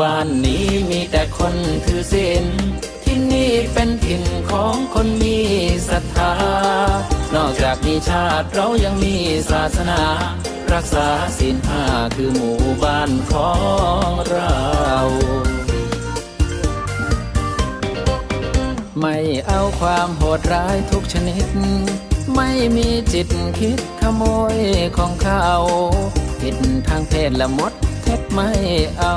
บ้านนี้มีแต่คนถือศีลที่นี่เป็นถิ่นของคนมีศรัทธา นอกจากมีชาติเรายังมีศาสนา รักษาศีลห้าคือหมู่บ้านของเราไม่เอาความโหดร้ายทุกชนิด ไม่มีจิตคิดขโมยของเขา ผิดทางเพศละมดเท็จไม่เอา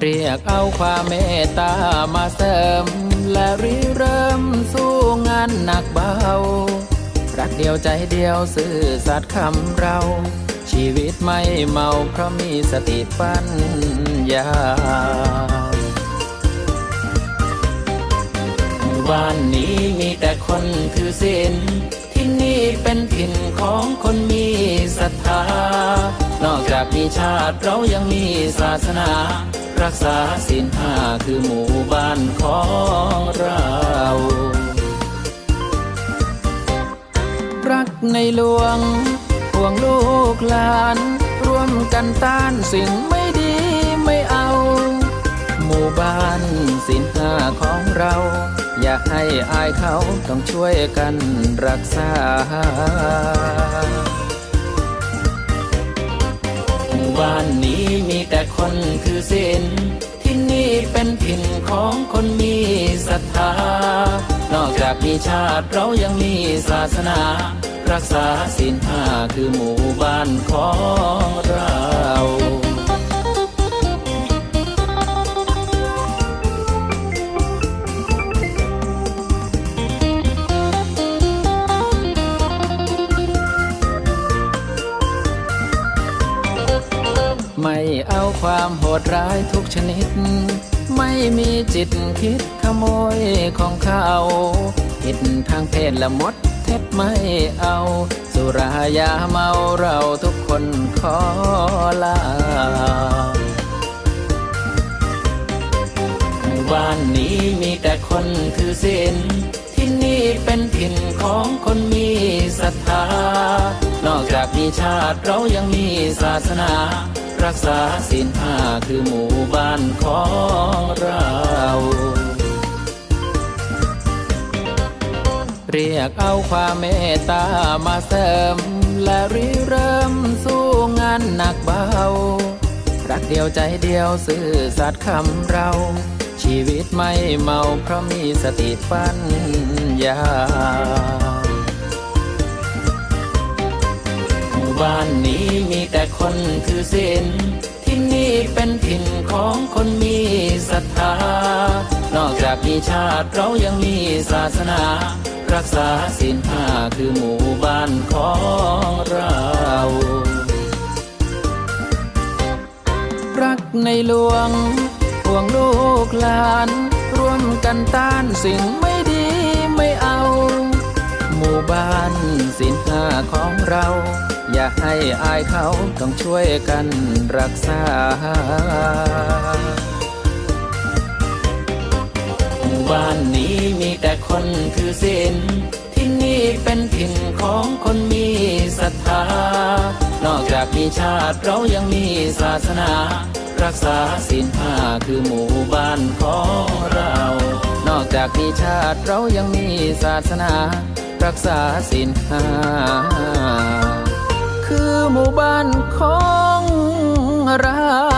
เรียกเอาความเมตตามาเสริม และริเริ่มสู้งานหนักเบา รักเดียวใจเดียวซื่อสัตย์คำเรา ชีวิตไม่เมาเพราะมีสติปัญญาบ้านนี้มีแต่คนถือศีล ที่นี่เป็นถิ่นของคนมีศรัทธา นอกจากมีชาติเรายังมีศาสนา รักษาศีลห้าคือหมู่บ้านของเรารักในหลวงห่วงลูกหลาน ร่วมกันต้านสิ่งไม่ หมู่บ้านสินห้าของเรา อย่าให้อายเขาต้องช่วยกันรักษา หมู่บ้านนี้มีแต่คนถือศีลที่นี่เป็นถิ่นของคนมีศรัทธา นอกจากมีชาติเรายังมีศาสนา รักษาศีลห้าคือหมู่บ้านของเรา เอาความโหดร้ายทุกชนิด ไม่มีจิตคิดขโมยของเขาผิดทางเพศละมดเท็จไม่เอา สุรายาเมาเราทุกคนขอลาบ้านนี้มีแต่คนถือศีลที่นี่เป็นถิ่นของคนมีศรัทธา นอกจากมีชาติเรายังมีศาสนา รักษาศีลห้าคือหมู่บ้านของเรา เรียกเอาความเมตตามาเสริม และริเริ่มสู้งานหนักเบา รักเดียวใจเดียวซื่อสัตย์คำเรา ชีวิตไม่เมาเพราะมีสติปัญญา บ้านนี้มีแต่คนถือศีลที่นี่เป็นถิ่นของคนมีศรัทธา นอกจากมีชาติเรายังมีศาสนา รักษาศีลห้าคือหมู่บ้านของเรารักในหลวงห่วงลูกหลาน ร่วมกันต้านสิ่งไม่ดีไม่เอา หมู่บ้านสินห้าของเรา อย่าให้อายเขาต้องช่วยกันรักษา หมู่บ้านนี้มีแต่คนถือศีลที่นี่เป็นถิ่นของคนมีศรัทธา นอกจากมีชาติเรายังมีศาสนา รักษาศีลห้าคือหมู่บ้านของเรา นอกจากมีชาติเรายังมีศาสนา รักษาศีลห้า หมู่บ้านของเรา